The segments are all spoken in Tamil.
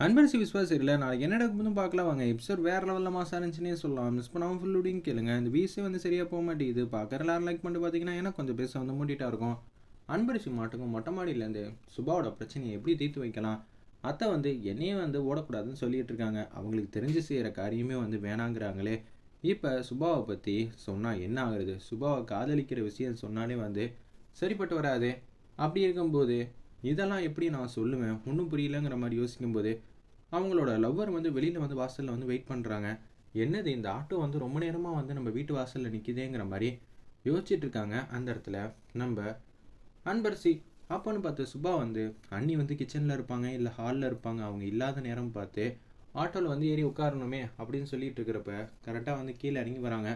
அன்பரசி விஸ்வாஸ் இல்லை நாளைக்கு என்ன நடக்கும்னு பார்க்கலாம். வாங்க எபிசோட் வேறு லெவலில் மாசா இருந்துச்சுன்னே சொல்லலாம். மிஸ் பண்ணாமல் ஃபுல் லூடிங் கேளுங்க. இந்த வீஸே வந்து சரியாக போக மாட்டேங்குது. பார்க்குற எல்லாரும் லைக் பண்ணிட்டு பார்த்தீங்கன்னா எனக்கு கொஞ்சம் பேச வந்து மூட்டிகிட்டா இருக்கும். அன்பரசி மாட்டுக்கும் மொட்டை மாடியிலேருந்து சுபாவோட பிரச்சனையை எப்படி தீர்த்து வைக்கலாம்? அத்தை வந்து என்னையே வந்து ஓடக்கூடாதுன்னு சொல்லிட்டு இருக்காங்க. அவங்களுக்கு தெரிஞ்சு செய்கிற காரியமே வந்து வேணாங்கிறாங்களே. இப்போ சுபாவை பற்றி சொன்னால் என்ன ஆகுறது? சுபாவை காதலிக்கிற விஷயம் சொன்னாலே வந்து சரிப்பட்டு வராது. அப்படி இருக்கும்போது இதெல்லாம் எப்படி நான் சொல்லுவேன்? ஒன்றும் புரியலங்கிற மாதிரி யோசிக்கும்போது அவங்களோட லவ்வர் வந்து வெளியில் வந்து வாசலில் வந்து வெயிட் பண்ணுறாங்க என்னது இந்த ஆட்டோ வந்து ரொம்ப நேரமாக வந்து நம்ம வீட்டு வாசலில் நிற்கிதேங்கிற மாதிரி யோசிச்சுட்டு இருக்காங்க. அந்த இடத்துல நம்ம அன்பரசி அப்போன்னு பார்த்து சுபா வந்து அண்ணி வந்து கிச்சனில் இருப்பாங்க இல்லை ஹாலில் இருப்பாங்க. அவங்க இல்லாத நேரம் பார்த்து ஆட்டோவில் வந்து ஏறி உட்காரணுமே அப்படின்னு சொல்லிட்டு இருக்கிறப்ப கரெக்டாக வந்து கீழே இறங்கி வராங்க.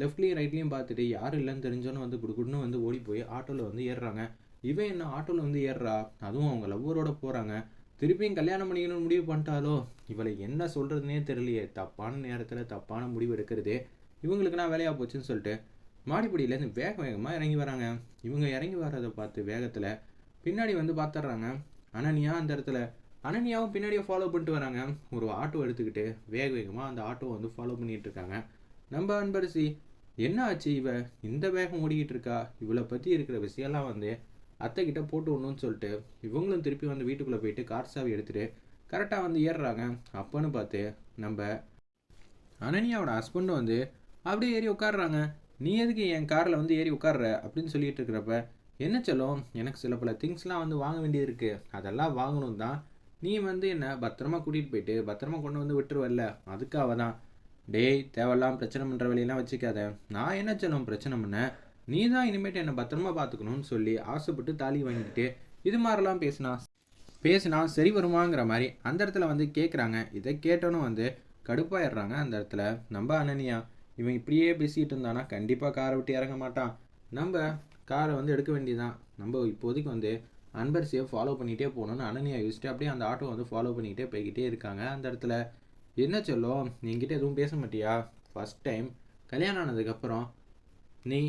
லெஃப்ட்லேயும் ரைட்லேயும் பார்த்துட்டு யாரும் இல்லைன்னு தெரிஞ்சோன்னு வந்து குடுக்குன்னு வந்து ஓடி போய் ஆட்டோவில் வந்து ஏறுறாங்க. இவன் என்ன ஆட்டோவில் வந்து ஏறுறா? அதுவும் அவங்க லவ்வரோட போகிறாங்க திருப்பியும் கல்யாணம் பண்ணிக்கணும்னு முடிவு பண்ணிட்டாலோ இவளை என்ன சொல்கிறதுனே தெரியலையே. தப்பான நேரத்தில் தப்பான முடிவு எடுக்கிறது. இவங்களுக்கு நான் வேலையாக போச்சுன்னு சொல்லிட்டு மாடிப்படியிலேருந்து வேக வேகமாக இறங்கி வராங்க. இவங்க இறங்கி வர்றதை பார்த்து வேகத்தில் பின்னாடி வந்து பார்த்துட்றாங்க. அனன்யா அந்த இடத்துல. அனன்யாவும் பின்னாடியே ஃபாலோ பண்ணிட்டு வராங்க. ஒரு ஆட்டோ எடுத்துக்கிட்டு வேக வேகமாக அந்த ஆட்டோவை வந்து ஃபாலோ பண்ணிகிட்டு இருக்காங்க. நம்ம அன்பரசி என்ன ஆச்சு இவ? இந்த வேகம் ஓடிக்கிட்டு இருக்கா? இவளை பற்றி இருக்கிற விஷயம்லாம் வந்து அத்தை கிட்ட போட்டு விடணும்னு சொல்லிட்டு இவங்களும் திருப்பி வந்து வீட்டுக்குள்ளே போயிட்டு கார் சாவி எடுத்துகிட்டு கரெக்டாக வந்து ஏறுறாங்க. அப்போன்னு பார்த்து நம்ம அனனியாவோட ஹஸ்பண்டும் வந்து அப்படியே ஏறி உட்காடுறாங்க நீ எதுக்கு என் காரில் வந்து ஏறி உட்காடுற அப்படின்னு சொல்லிட்டு இருக்கிறப்ப என்ன சொல்லும்? எனக்கு சில பல திங்ஸ்லாம் வந்து வாங்க வேண்டியது இருக்குது அதெல்லாம் வாங்கணும் தான். நீ வந்து என்னை பத்திரமா கூட்டிகிட்டு போயிட்டு பத்திரமா கொண்டு வந்து விட்டுருவல்ல? அதுக்காக தான். டேய் தேவையில்லாம் பிரச்சனை பண்ணுற வழியெல்லாம் வச்சுக்காத. நான் என்ன சொல்லும்? பிரச்சனை பண்ண? நீ தான் இனிமேட்டு என்னை பத்திரமா பார்த்துக்கணும்னு சொல்லி ஆசைப்பட்டு தாலி வாங்கிக்கிட்டு இது மாதிரிலாம் பேசினா பேசினா சரி வருமாங்கிற மாதிரி அந்த இடத்துல வந்து கேட்குறாங்க இதை கேட்டோன்னு வந்து கடுப்பாயிடுறாங்க அந்த இடத்துல. நம்ம அனனியா இவன் இப்படியே பேசிகிட்டு இருந்தானா? கண்டிப்பாக காரை விட்டு இறங்க மாட்டான். நம்ம காரை வந்து எடுக்க வேண்டியதான் நம்ம இப்போதைக்கு வந்து அன்பரசியை ஃபாலோ பண்ணிகிட்டே போகணும்னு அனனியா யோசிச்சுட்டு அப்படியே அந்த ஆட்டோ வந்து ஃபாலோ பண்ணிக்கிட்டே போய்கிட்டே இருக்காங்க அந்த இடத்துல. என்ன சொல்லும் நீங்கிட்ட எதுவும் பேச மாட்டியா? ஃபஸ்ட் டைம் கல்யாணம் ஆனதுக்கப்புறம் நீ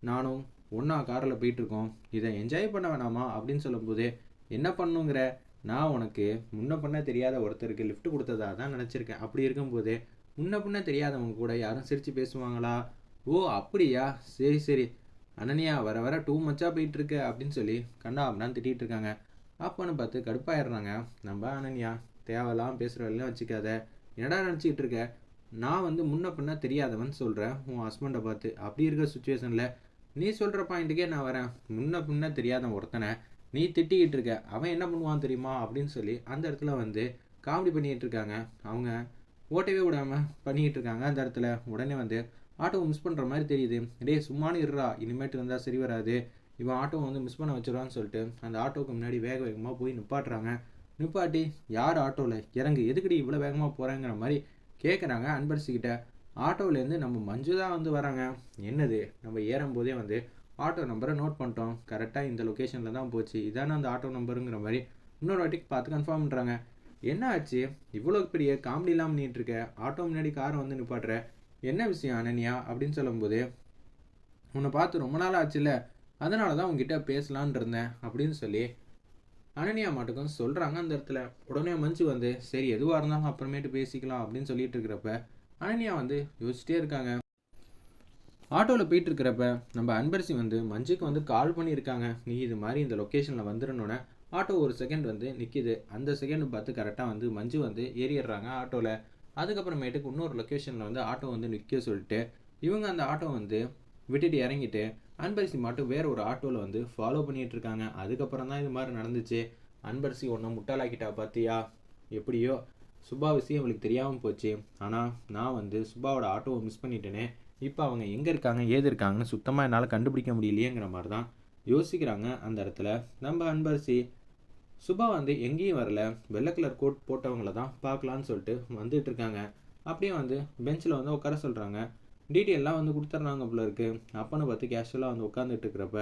நானும் ஒன்றா காரில் போயிட்டுருக்கோம். இதை என்ஜாய் பண்ண வேணாமா? அப்படின்னு சொல்லும்போது என்ன பண்ணுங்கிற? நான் உனக்கு முன்ன பண்ண தெரியாத ஒருத்தருக்கு லிஃப்ட் கொடுத்ததா தான் நினச்சிருக்கேன். அப்படி இருக்கும்போது முன்ன பின்ன தெரியாதவங்க கூட யாரும் சிரித்து பேசுவாங்களா? ஓ அப்படியா? சரி சரி. அனன்யா வர வர டூ மச்சாக போயிட்டுருக்கு. அப்படின்னு சொல்லி கண்ணா அப்படின்னு திட்டிகிட்டு இருக்காங்க. அப்போன்னு பார்த்து கடுப்பாயிடுறாங்க. நம்ம அனன்யா தேவையெல்லாம் பேசுகிற வேலையெல்லாம் வச்சுக்காத. என்னடா நினச்சிக்கிட்டு இருக்க? நான் வந்து முன்ன பின்ன தெரியாதவன் சொல்கிறேன் உன் ஹஸ்பண்டை பார்த்து. அப்படி இருக்கிற சுச்சுவேஷனில் நீ சொல்கிற பாயிண்ட்டுக்கே நான் வரேன். முன்ன பின்ன தெரியாத ஒருத்தனை நீ திட்டிக்கிட்டு இருக்க. அவன் என்ன பண்ணுவான் தெரியுமா? அப்படின்னு சொல்லி அந்த இடத்துல வந்து காமெடி பண்ணிகிட்டு இருக்காங்க. அவங்க ஓட்டவே விடாமல் பண்ணிக்கிட்டு இருக்காங்க அந்த இடத்துல. உடனே வந்து ஆட்டோவை மிஸ் பண்ணுற மாதிரி தெரியுது. டேய் சும்மானு இருறா இனிமேட்டு வந்தால் சரி வராது. இவன் ஆட்டோவை வந்து மிஸ் பண்ண வச்சிடறான்னு சொல்லிட்டு அந்த ஆட்டோவுக்கு முன்னாடி வேக வேகமாக போய் நிப்பாட்டுறாங்க. நிப்பாட்டி யார் ஆட்டோவில் இறங்கு. எதுக்குடி இவ்வளோ வேகமாக போகிறாங்கிற மாதிரி கேட்குறாங்க அன்பரசிக்கிட்ட ஆட்டோவிலேருந்து நம்ம மஞ்சு தான் வந்து வராங்க. என்னது? நம்ம ஏறும்போதே வந்து ஆட்டோ நம்பரை நோட் பண்ணிட்டோம். கரெக்டாக இந்த லொக்கேஷனில் தான் போச்சு. இதானே அந்த ஆட்டோ நம்பருங்கிற மாதிரி இன்னொரு வாட்டிக்கு பார்த்து கன்ஃபார்ம் பண்ணுறாங்க என்ன ஆச்சு? இவ்வளோ பெரிய காமெடிலாம் பண்ணிட்டு இருக்க ஆட்டோ முன்னாடி காரை வந்து நிப்பாட்டுற. என்ன விஷயம் அனன்யா? அப்படின்னு சொல்லும்போது உன்னை பார்த்து ரொம்ப நாள் ஆச்சுல்ல. அதனால தான் உங்ககிட்ட பேசலான் இருந்தேன். அப்படின்னு சொல்லி அனன்யா மாட்டுக்கும் சொல்கிறாங்க அந்த இடத்துல. உடனே மஞ்சு வந்து சரி எதுவாக இருந்தாலும் அப்புறமேட்டு பேசிக்கலாம். அப்படின்னு சொல்லிட்டு இருக்கிறப்ப அனன்யா வந்து யோசிச்சிட்டே இருக்காங்க. ஆட்டோவில் போயிட்டு இருக்கிறப்ப நம்ம அன்பரசி வந்து மஞ்சுக்கு வந்து கால் பண்ணியிருக்காங்க. நீ இது மாதிரி இந்த லொக்கேஷனில் வந்துடணுன்னே ஆட்டோ ஒரு செகண்ட் வந்து நிற்கிது அந்த செகண்ட் பார்த்து கரெக்டாக வந்து மஞ்சு வந்து ஏறிடுறாங்க ஆட்டோவில் அதுக்கப்புறமேட்டுக்கு இன்னொரு லொக்கேஷனில் வந்து ஆட்டோ வந்து நிற்க சொல்லிட்டு இவங்க அந்த ஆட்டோ வந்து விட்டுட்டு இறங்கிட்டு அன்பரசி மட்டும் வேற ஒரு ஆட்டோவில் வந்து ஃபாலோ பண்ணிட்டு இருக்காங்க அதுக்கப்புறம் தான் இது மாதிரி நடந்துச்சு. அன்பரசி ஒன்றை முட்டாளாக்கிட்டா பார்த்தியா எப்படியோ சுபா விஷயம் அவளுக்கு தெரியாமல் போச்சு. ஆனால் நான் வந்து சுபாவோட ஆட்டோவை மிஸ் பண்ணிட்டேனே. இப்போ அவங்க எங்கே இருக்காங்க ஏது இருக்காங்கன்னு சுத்தமாக என்னால் கண்டுபிடிக்க முடியலையேங்கிற மாதிரி தான் யோசிக்கிறாங்க அந்த இடத்துல. நம்ம அன்பரசி சுபா வந்து எங்கேயும் வரல. வெள்ளை கலர் கோட் போட்டவங்கள தான் பார்க்கலான்னு சொல்லிட்டு வந்துட்டு இருக்காங்க. அப்படியே வந்து பெஞ்சில் வந்து உட்கார சொல்கிறாங்க டீட்டெயிலெலாம் வந்து கொடுத்துட்றாங்க போல இருக்கு. அப்பன்னு பார்த்து கேஷுவலாக வந்து உட்காந்துட்டு இருக்கிறப்ப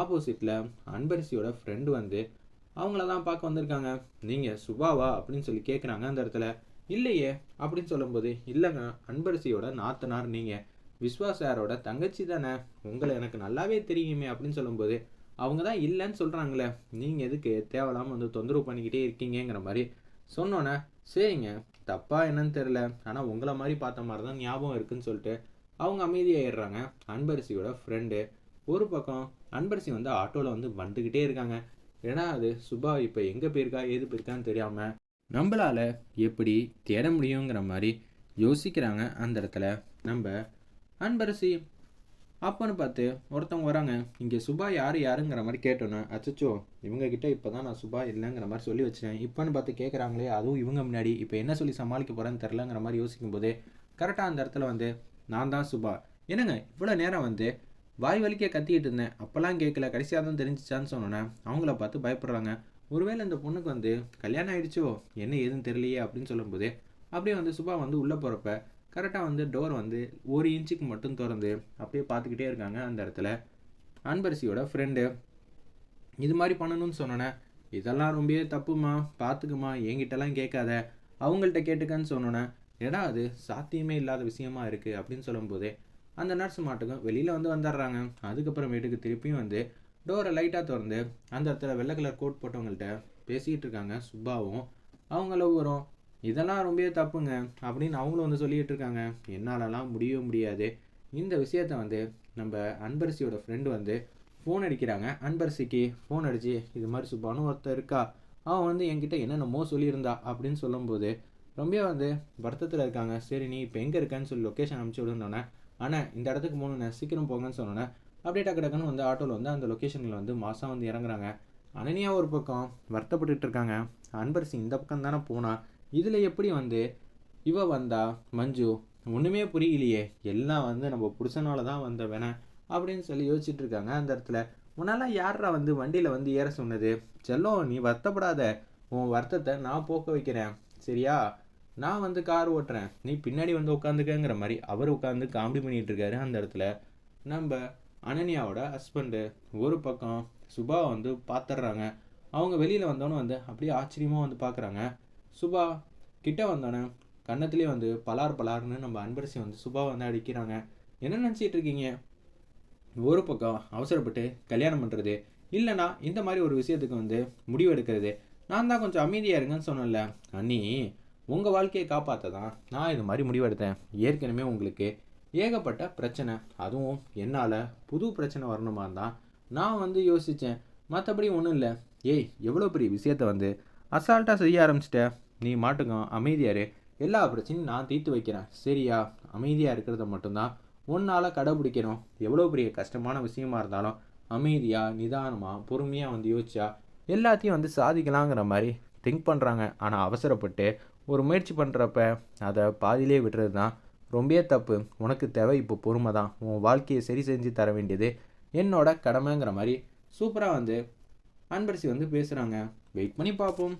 ஆப்போசிட்டில் அன்பரசியோட ஃப்ரெண்டு வந்து அவங்கள தான் பார்க்க வந்திருக்காங்க. நீங்கள் சுபாவா அப்படின்னு சொல்லி கேட்குறாங்க அந்த இடத்துல. இல்லையே அப்படின்னு சொல்லும்போது இல்லைங்க அன்பரசியோட நாத்தனார் நீங்கள் விஸ்வா சாரோட தங்கச்சி தானே. உங்களை எனக்கு நல்லாவே தெரியுமே அப்படின்னு சொல்லும்போது அவங்க தான் இல்லைன்னு சொல்கிறாங்களே நீங்கள் எதுக்கு தேவையில்லாமல் வந்து தொந்தரவு பண்ணிக்கிட்டே இருக்கீங்கங்கிற மாதிரி சொன்னோன்னே சரிங்க தப்பாக என்னன்னு தெரில ஆனால் உங்களை மாதிரி பார்த்த மாதிரி தான் ஞாபகம் இருக்குன்னு சொல்லிட்டு அவங்க அமைதியாகிடுறாங்க அன்பரசியோட ஃப்ரெண்டு ஒரு பக்கம் அன்பரசி வந்து ஆட்டோவில் வந்து வந்துக்கிட்டே இருக்காங்க. ஏன்னா அது சுபா இப்போ எங்கே போயிருக்கா ஏது போயிருக்கான்னு தெரியாமல் நம்மளால் எப்படி தேட முடியுங்கிற மாதிரி யோசிக்கிறாங்க அந்த இடத்துல நம்ம அன்பரசி. அப்போன்னு பார்த்து ஒருத்தவங்க வராங்க. இங்கே சுபா யார் யாருங்கிற மாதிரி கேட்டோன்னே அச்சச்சோ இவங்கக்கிட்ட இப்போ தான் நான் சுபா இல்லைங்கிற மாதிரி சொல்லி வச்சேன் இப்போன்னு பார்த்து கேட்குறாங்களே அதுவும் இவங்க முன்னாடி. இப்போ என்ன சொல்லி சமாளிக்க போகிறேன்னு தெரிலங்கிற மாதிரி யோசிக்கும் போது கரெக்டாக அந்த இடத்துல வந்து நான் தான் சுபா. என்னங்க இவ்வளோ நேரம் வந்து வாய் வலிக்க கத்திக்கிட்டு இருந்தேன். அப்போல்லாம் கேட்கல. கடைசியாக தான் தெரிஞ்சிச்சான்னு சொன்னோன்னே அவங்கள பார்த்து பயப்படுறாங்க. ஒருவேளை இந்த பொண்ணுக்கு வந்து கல்யாணம் ஆயிடுச்சோ என்ன ஏதுன்னு தெரியலையே அப்படின்னு சொல்லும்போது அப்படியே வந்து சுபா வந்து உள்ளே போகிறப்ப கரெக்டாக வந்து டோர் வந்து ஒரு இன்ச்சுக்கு மட்டும் திறந்து அப்படியே பார்த்துக்கிட்டே இருக்காங்க அந்த இடத்துல. அன்பரசியோட ஃப்ரெண்டு இது மாதிரி பண்ணணும்னு சொன்னோன்னே இதெல்லாம் ரொம்பவே தப்புமா பார்த்துக்குமா என்கிட்டலாம் கேட்காத. அவங்கள்ட்ட கேட்டுக்கன்னு சொன்னோன்னே ஏடா அது சாத்தியமே இல்லாத விஷயமா இருக்குது அப்படின்னு சொல்லும்போது அந்த நர்ஸ் மாட்டுக்கும் வெளியில் வந்து வந்துடுறாங்க அதுக்கப்புறமேட்டுக்கு திருப்பியும் வந்து டோரை லைட்டாக திறந்து அந்த இடத்துல வெள்ளை கலர் கோட் போட்டவங்கள்ட்ட பேசிக்கிட்டு இருக்காங்க சுப்பாவும். அவங்கள வரும் இதெல்லாம் ரொம்பவே தப்புங்க அப்படின்னு அவங்களும் வந்து சொல்லிக்கிட்டு இருக்காங்க. என்னாலலாம் முடியவே முடியாது. இந்த விஷயத்த வந்து நம்ம அன்பரசியோட ஃப்ரெண்டு வந்து ஃபோன் அடிக்கிறாங்க. அன்பரசிக்கு ஃபோன் அடித்து இது மாதிரி சுப்பானு ஒருத்தர் இருக்கா? அவன் வந்து என்கிட்ட என்னென்னமோ சொல்லியிருந்தா அப்படின்னு சொல்லும்போது ரொம்ப வந்து வருத்தத்தில் இருக்காங்க. சரி நீ இப்போ எங்கே இருக்கேன்னு சொல்லி லொக்கேஷன் அனுப்பிச்சி விடுனோடனே ஆனால் இந்த இடத்துக்கு போகணுண்ணே சீக்கிரம் போங்கன்னு சொன்னோன்னே அப்படியே டக்கு டக்குன்னு வந்து ஆட்டோவில் வந்து அந்த லொக்கேஷனில் வந்து மாதம் வந்து இறங்குறாங்க. அனனியா ஒரு பக்கம் வருத்தப்பட்டுட்டு இருக்காங்க. அன்பரசி இந்த பக்கம் தானே போனா இதில் எப்படி வந்து இவ வந்தா மஞ்சு ஒன்றுமே புரியலையே எல்லாம் வந்து நம்ம புருஷனால தான் வந்த வேணாம் அப்படின்னு சொல்லி யோசிச்சுட்டு இருக்காங்க அந்த இடத்துல. உன்னால யாரா வந்து வண்டியில் வந்து ஏற சொன்னது? செல்லம் நீ வருத்தப்படாத. உன் வருத்தத்தை நான் போக்க வைக்கிறேன். சரியா? நான் வந்து கார் ஓட்டுறேன். நீ பின்னாடி வந்து உட்காந்துக்கங்கிற மாதிரி அவர் உட்காந்து காமெடி பண்ணிட்டு இருக்காரு அந்த இடத்துல. நம்ம அனன்யாவோட ஹஸ்பண்டு ஒரு பக்கம் சுபா வந்து பார்த்துட்றாங்க அவங்க வெளியில் வந்தோன்னே வந்து அப்படியே ஆச்சரியமாக வந்து பார்க்குறாங்க சுபா கிட்ட வந்தோன்னே கன்னத்துலேயே வந்து பலார் பலார்னு நம்ம அன்பரசி வந்து சுபா வந்து அடிக்கிறாங்க. என்ன நினச்சிட்டு இருக்கீங்க ஒரு பக்கம் அவசரப்பட்டு கல்யாணம் பண்ணுறது இல்லைனா இந்த மாதிரி ஒரு விஷயத்துக்கு வந்து முடிவு எடுக்கிறது நான் தான் கொஞ்சம் அமைதியாக இருங்கன்னு சொன்னேன்ல. அண்ணி உங்கள் வாழ்க்கையை காப்பாற்ற தான் நான் இது மாதிரி முடிவெடுத்தேன். ஏற்கனவே உங்களுக்கு ஏகப்பட்ட பிரச்சனை. அதுவும் என்னால் புது பிரச்சனை வரணுமா இருந்தால் நான் வந்து யோசித்தேன் மற்றபடி ஒன்றும் இல்லை. ஏய் எவ்வளோ பெரிய விஷயத்த வந்து அசால்ட்டாக செய்ய ஆரம்பிச்சிட்ட. நீ மாட்டுங்க அமைதியாரு. எல்லா பிரச்சனையும் நான் தீர்த்து வைக்கிறேன். சரியா? அமைதியாக இருக்கிறத மட்டும்தான் உன்னால் கடைபிடிக்கணும். எவ்வளோ பெரிய கஷ்டமான விஷயமா இருந்தாலும் அமைதியாக நிதானமாக பொறுமையாக வந்து யோசிச்சா எல்லாத்தையும் வந்து சாதிக்கலாங்கிற மாதிரி திங்க் பண்ணுறாங்க ஆனால் அவசரப்பட்டு ஒரு முயற்சி பண்ணுறப்ப அதை பாதியிலே விடுறது தான் ரொம்பவே தப்பு. உனக்கு தேவை இப்போ பொறுமை தான் உன் வாழ்க்கையை சரி செஞ்சு தர வேண்டியது என்னோட கடமைங்கிற மாதிரி சூப்பராக வந்து அன்பரசி வந்து பேசுகிறாங்க வெயிட் பண்ணி பார்ப்போம்.